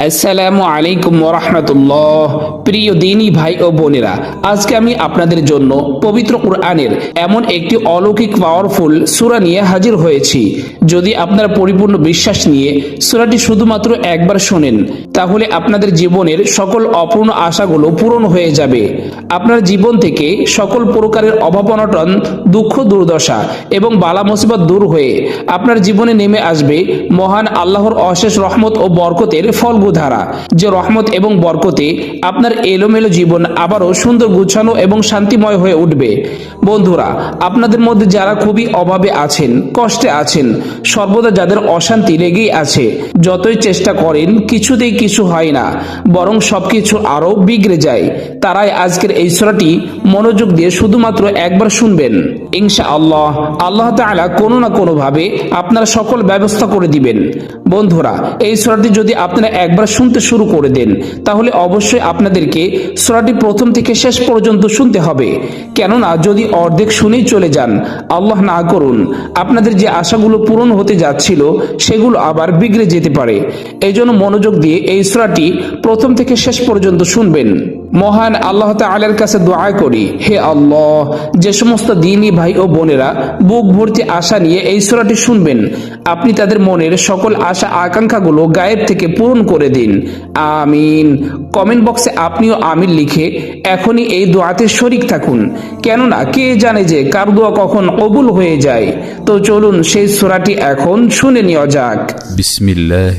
আসসালামু আলাইকুম ওরহমতুল্লাহ প্রিয় দিনী ভাই ও বোনেরা, আজকে আমি আপনাদের জন্য পবিত্র কোরআনের এমন একটি অলৌকিক পাওয়ারফুল সূরা নিয়ে হাজির হয়েছি। যদি আপনার পরিপূর্ণ বিশ্বাস নিয়ে সূরাটি শুধুমাত্র একবার শোনেন, তাহলে আপনাদের জীবনের সকল অপূর্ণ আশাগুলো পূরণ হয়ে যাবে। আপনার জীবন থেকে সকল প্রকারের অভাব অনটন দুঃখ দুর্দশা এবং বালা মুসিবত দূর হয়ে আপনার জীবনে নেমে আসবে মহান আল্লাহর অশেষ রহমত ও বরকতের ফলগুধারা যে রহমত এবং বরকতে আপনার এলোমেলো জীবন আবারও সুন্দর গুছানো এবং শান্তিময় হয়ে উঠবে। বন্ধুরা, আপনাদের মধ্যে যারা খুবই অভাবে আছেন, কষ্টে আছেন, সর্বদা যাদের অশান্তি লেগেই আছে, যতই চেষ্টা করেন, কিছুতেই কিছু হয় না, বরং সবকিছু আরও বিগড়ে যায়। তারাই আজকের এই সূরাটি মনোযোগ দিয়ে শুধুমাত্র একবার শুনবেন। ইনশা আল্লাহ আল্লাহ তাআলা কোনো না কোনো ভাবে আপনার সকল ব্যবস্থা করে দিবেন। বন্ধুরা, এই সূরাটি যদি আপনারা একবার শুনতে শুরু করে দেন, তাহলে অবশ্যই আপনাদেরকে সূরাটি প্রথম থেকে শেষ পর্যন্ত শুনতে হবে। কেননা, যদি অর্ধেক শুনেই চলে যান, আল্লাহ না করুন, আপনাদের যে আশাগুলো পূরণ হতে যাচ্ছিল, সেগুলো আবার বিগড়ে যেতে পারে। এই জন্য মনোযোগ দিয়ে এই সূরাটি প্রথম থেকে শেষ পর্যন্ত শুনবেন। মহান আল্লাহ তালের কাছে দোয়া করি, হে আল্লাহ, যে সমস্ত দিনী ভাই ও বোনেরা বুক ভর্তি আশা নিয়ে এই সুরাটি শুনবেন, আপনি তাদের মনের সকল আশা আকাঙ্ক্ষাগুলো গায়েব থেকে পূরণ করে দিন। আমিন। কমেন্ট বক্সে আপনিও আমিন লিখে এখনই এই দোয়াতে শরিক থাকুন, কেননা কে জানে যে কার দোয়া কখন কবুল হয়ে যায়। তো চলুন সেই সুরাটি এখন শুনে নেওয়া যাক। বিসমিল্লাহ